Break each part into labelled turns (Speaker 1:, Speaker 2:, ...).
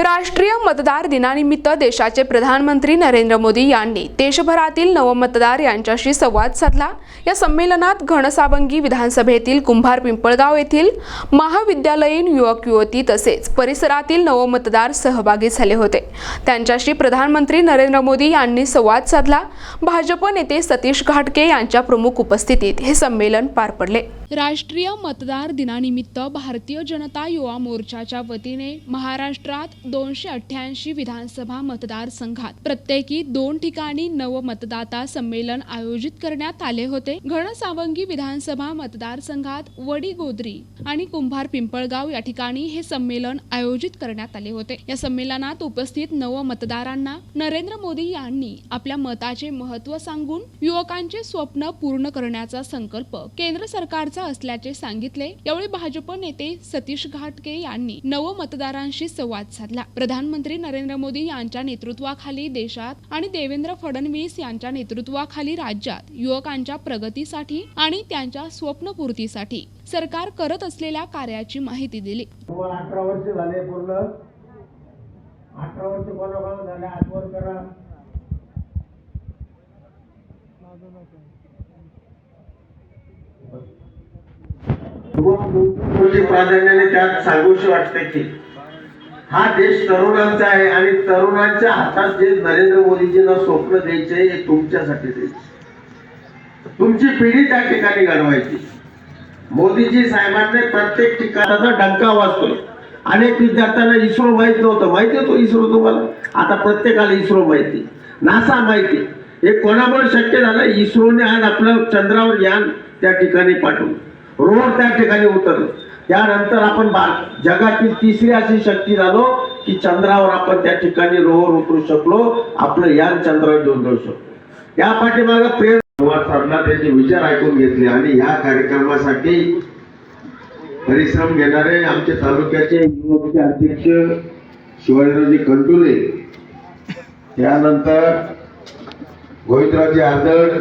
Speaker 1: राष्ट्रीय मतदार दिनानिमित्त देशाचे प्रधानमंत्री नरेंद्र मोदी यांनी देशभरातील नवमतदार यांच्याशी संवाद साधला. या संमेलनात घनसावंगी विधानसभेतील कुंभार पिंपळगाव येथील महाविद्यालयीन युवक युवती तसेच परिसरातील नवमतदार सहभागी झाले होते. त्यांच्याशी प्रधानमंत्री नरेंद्र मोदी यांनी संवाद साधला. भाजप नेते सतीश घाटके यांच्या प्रमुख उपस्थितीत हे संमेलन पार पडले. राष्ट्रीय मतदार दिनानिमित्त भारतीय जनता युवा मोर्चाच्या वतीने महाराष्ट्रात दोनशे अठ्ठ्याऐंशी विधानसभा मतदारसंघात प्रत्येकी दोन ठिकाणी नव मतदाता संमेलन आयोजित करण्यात आले होते. घनसावंगी विधानसभा मतदारसंघात वडी गोदरी आणि कुंभार पिंपळगाव या ठिकाणी हे संमेलन आयोजित करण्यात आले होते. या संमेलनात उपस्थित नव मतदारांना नरेंद्र मोदी यांनी आपल्या मताचे महत्त्व सांगून युवकांचे स्वप्न पूर्ण करण्याचा संकल्प केंद्र सरकारचा असल्याचे सांगितले. यावेळी भाजप नेते सतीश घाटके यांनी नव मतदारांशी संवाद साधला. प्रधानमंत्री नरेंद्र मोदी यांच्या नेतृत्वाखाली देशात आणि देवेंद्र फडणवीस यांच्या नेतृत्वाखाली राज्यात युवकांच्या प्रगतीसाठी आणि त्यांच्या स्वप्नपूर्तीसाठी सरकार करत असलेल्या कार्याची माहिती दिली.
Speaker 2: अठरा वर्ष झाले पूर्ण. अठरा वर्ष कोणाकोणा झाले? करा. प्राधान्याने त्यात सांगूशी वाटते की हा देश तरुणांचा आहे आणि तरुणांच्या हातात जे नरेंद्र मोदीजींना स्वप्न द्यायचे हे तुमच्यासाठी द्यायचे. तुमची पिढी त्या ठिकाणी घडवायची. मोदीजी साहेबांनी प्रत्येक ठिकाणाचा डंका वाजतोय. अनेक विद्यार्थ्यांना इस्रो माहीत नव्हतं. माहिती होतो इस्रो तुम्हाला? आता प्रत्येकाला इस्रो माहिती. नासा माहिती. हे कोणामुळे शक्य झालं? इस्रोने आज आपलं चंद्रावर यान त्या ठिकाणी पाठवलं. रोड त्या ठिकाणी उतरलं. त्यानंतर आपण जगातील तिसरी अशी शक्ती झालो की चंद्रावर आपण त्या ठिकाणी रोवर उतरू शकलो. आपलं यान चंद्रावर घेऊन जाऊ शकलो या पाठीमागे प्रेम संवाद त्याचे विचार ऐकून घेतले आणि या कार्यक्रमासाठी परिश्रम घेणारे आमचे तालुक्याचे युवकचे अध्यक्ष शिवाजीरावजी कंटुले त्यानंतर गोविंदरावजी आदड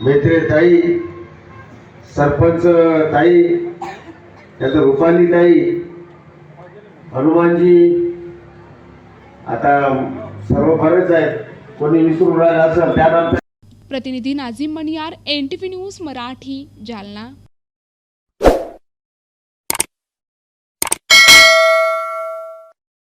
Speaker 2: मेत्रे ताई सरपंच ताई त्याचं रुपाली ताई हनुमानजी आता सर्व बरेच आहेत. कोणी विसरून राहिलं असेल त्यानंतर
Speaker 1: प्रतिनिधी Nazim Maniyar N T V news Marathi Jalna.